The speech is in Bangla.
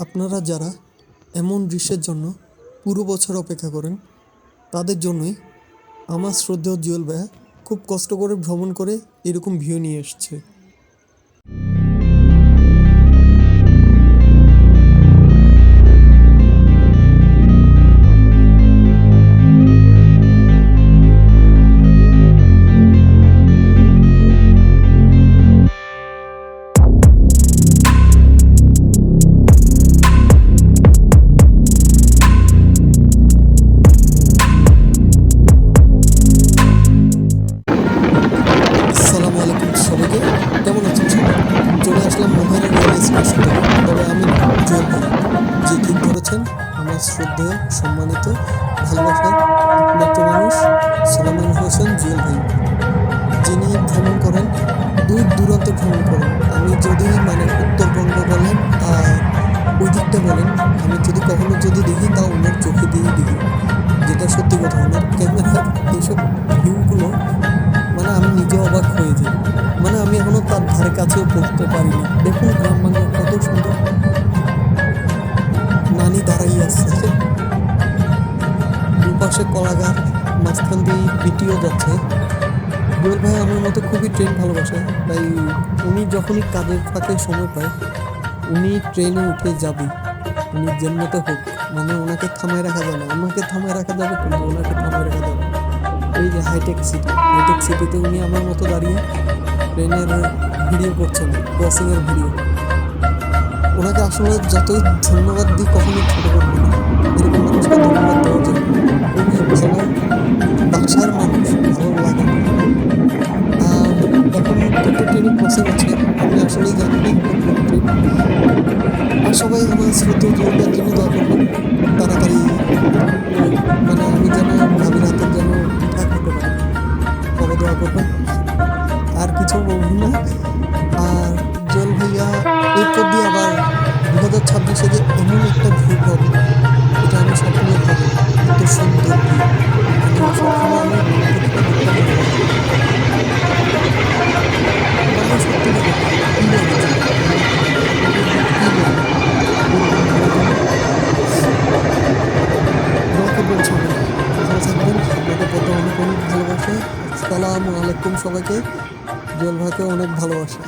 আপনারা যারা এমন দৃশ্যের জন্য পুরো বছর অপেক্ষা করেন, তাদের জন্যই আমার শ্রদ্ধেয় জুয়েল ভাইয়া খুব কষ্ট করে ভ্রমণ করে এরকম ভিউ নিয়ে এসছে। ঠিক ধরেছেন আমার শ্রদ্ধেয় সম্মানিত একমাত্র মানুষ সোলামান হোসেন জুয়েল ভাই। যিনি ভ্রমণ করেন, দূর দূরান্ত ভ্রমণ করেন। আমি যদি মানে উত্তরবঙ্গ বলেন আর ওই দিকটা বলেন, আমি যদি কখনো যদি দেখি, তা ওনার চোখে দিয়েই দেখি। যেটা সত্যি কথা, ওনার ক্যামেরার এইসব ভিউগুলো মানে আমি নিজে অবাক হয়ে যাই। মানে আমি এখনও তার ধারে কাছেও পড়তে পারিনি। দেখুন, গ্রাম বাংলা কত সুন্দর দুপাশে কলাগাছ মাঝখান দিয়ে বিটিও যাচ্ছে। জুয়েল ভাই আমার মতো খুবই ট্রেন ভালোবাসে, তাই উনি যখনই কাজের ফাঁকে সময় পায়, উনি ট্রেনে উঠে যাবে। উনি জন্মতে হোক মানে ওনাকে থামায় রাখা যাবে আমাকে থামায় রাখা যাবে কিন্তু ওনাকে থামায় রাখা যাবে। এই যে হাইটেক সিটি হাইটেক সিটিতে উনি আমার মতো দাঁড়িয়ে ট্রেনের ভিডিও করছেন ক্রসিংয়ের ভিডিও ওনাকে আসলে যতই ধন্যবাদ দিই, কখনোই ছোট করব না। বাসার মানুষ ভালো লাগে ট্রেনিং ক্রসিং আছে আমি কোন ট্রেন আর সবাই আমার স্মৃতি জন্য জন্য দোয়া করবেন। তাড়াতাড়ি মানে আমি যেন ভাবি রাতের যেন ঠিকঠাক হতে পারি। সবাই দোয়া করবেন। আর কিছু বলব না। আর জল ভাইয়া, এরপর দিয়ে আবার দু হাজার ছাব্বিশে যে এমন একটা আসসালামু আলাইকুম সবাইকে। জুয়েল ভাইকে অনেক ভালোবাসা।